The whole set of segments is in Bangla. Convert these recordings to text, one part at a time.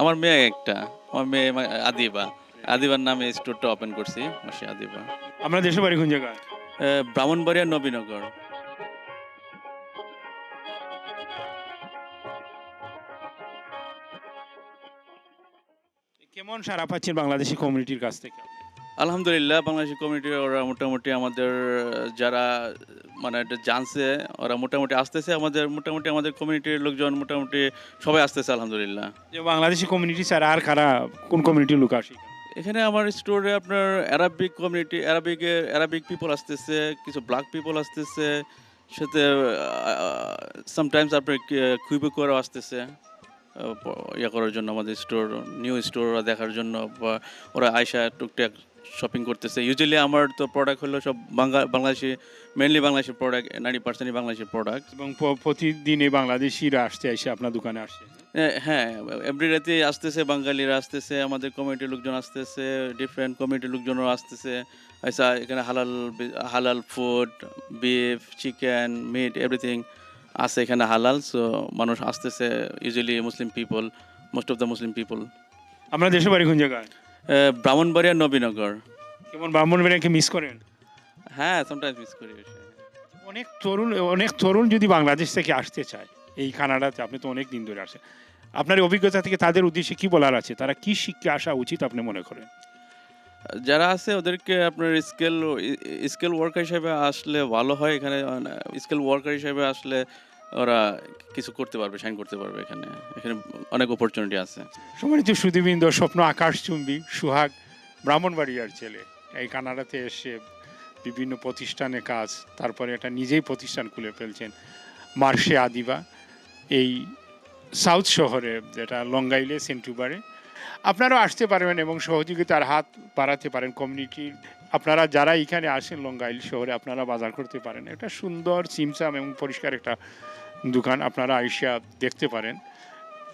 আমার মেয়ে একটা। আমার মেয়ে আদিবা। আদিবার নামে স্টোরটা ওপেন করছি মাসে আদিবা। আপনার দেশের বাড়ি কোন জায়গা ব্রাহ্মণবাড়িয়া নবীনগর। কেমন সারা পাচ্ছেন বাংলাদেশি কমিউনিটির কাছ থেকে? আলহামদুলিল্লাহ বাংলাদেশি কমিউনিটি ওরা মোটামুটি আমাদের যারা মানে এটা জানছে ওরা মোটামুটি আসতেছে আমাদের মোটামুটি আমাদের কমিউনিটির লোকজন মোটামুটি সবাই আসতেছে আলহামদুলিল্লাহ যে বাংলাদেশি কমিউনিটি স্যার আর কারা কোন কমিউনিটির লোক আসে এখানে? আমার স্টোরে আপনার অ্যারাবিক কমিউনিটি অ্যারাবিকের অ্যারাবিক পিপল আসতেছে কিছু ব্ল্যাক পিপল আসতেছে সাথে সামটাইমস আপনার কুইবেকরাও আসতেছে ইয়ে করার জন্য আমাদের স্টোর নিউ স্টোর দেখার জন্য বা ওরা আয়সা টুকটাক শপিং করতেছে। ইউজুয়ালি আমার তো প্রোডাক্ট হলো সব বাংলা বাংলাদেশি মেনলি বাংলাদেশের প্রোডাক্ট নাইনটি পার্সেন্টই বাংলাদেশের প্রোডাক্ট এবং প্রতিদিনে বাংলাদেশিরা আসছে এসে আপনার দোকানে আসছে হ্যাঁ এভরি রাতে আসতেছে বাঙালিরা আসতেছে আমাদের কমিটির লোকজন আসতেছে ডিফারেন্ট কমিটির লোকজনও আসতেছে। আচ্ছা এখানে হালাল হালাল food beef chicken meat everything আছে এখানে হালাল সো মানুষ আসতেছে usually Muslim people most of the Muslim people আপনার দেশের বাড়ি কোন জায়গায়? ব্রাহ্মণবাড়িয়া নবীনগর। কেমন ব্রাহ্মণ বেড়াকে মিস করেন? হ্যাঁ সামটাইমস মিস করি অনেক তরুণ অনেক তরুণ যদি বাংলাদেশ থেকে আসতে চায় এই কানাডাতে আপনি তো অনেক দিন ধরে আসেন আপনার অভিজ্ঞতা থেকে তাদের উদ্দেশ্যে কি বলার আছে? তারা কি শিখতে আসা উচিত আপনি মনে করেন? যারা আছে ওদেরকে আপনার স্কেল স্কেল ওয়ার্কার হিসেবে আসলে ভালো হয়। এখানে স্কেল ওয়ার্কার হিসেবে আসলে ওরা কিছু করতে পারবে সাইন করতে পারবে এখানে। এখানে অনেক অপরচুনিটি আছে। সম্মানিত সুদীবৃন্দ স্বপ্ন আকাশচুম্বী সুহাগ, ব্রাহ্মণবাড়িয়ার ছেলে। এই কানাডাতে এসে বিভিন্ন প্রতিষ্ঠানে কাজ, তারপরে একটা নিজেই প্রতিষ্ঠান খুলে ফেলছেন মার্শে আদিবা। এই সাউথ শহরে, যেটা লঙ্গাইলে সেন্টুবারে আপনারাও আসতে পারবেন এবং সহযোগিতার হাত বাড়াতে পারেন কমিউনিটির আপনারা যারা এখানে আসেন লঙ্গাইল শহরে, আপনারা বাজার করতে পারেন। এটা সুন্দর, সিমসাম এবং পরিষ্কার একটা দোকান আপনারা আইসা দেখতে পারেন।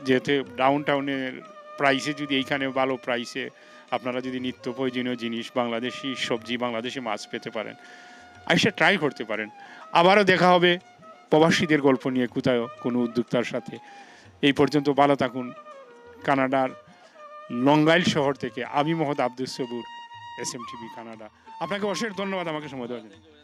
যেহেতু ডাউন টাউনের প্রাইসে যদি এইখানে ভালো প্রাইসে আপনারা যদি নিত্য প্রয়োজনীয় জিনিস, বাংলাদেশি সবজি, বাংলাদেশি মাছ পেতে পারেন আইসা ট্রাই করতে পারেন। আবারও দেখা হবে প্রবাসীদের গল্প নিয়ে কোথাও কোনো উদ্যোক্তার সাথে। এই পর্যন্ত ভালো থাকুন। কানাডার লঙ্গাইল শহর থেকে আমি Mohammad Abdul Sabur. S M TV Canada. আপনাকে অশেষ ধন্যবাদ আমাকে সময় দেওয়ার জন্য।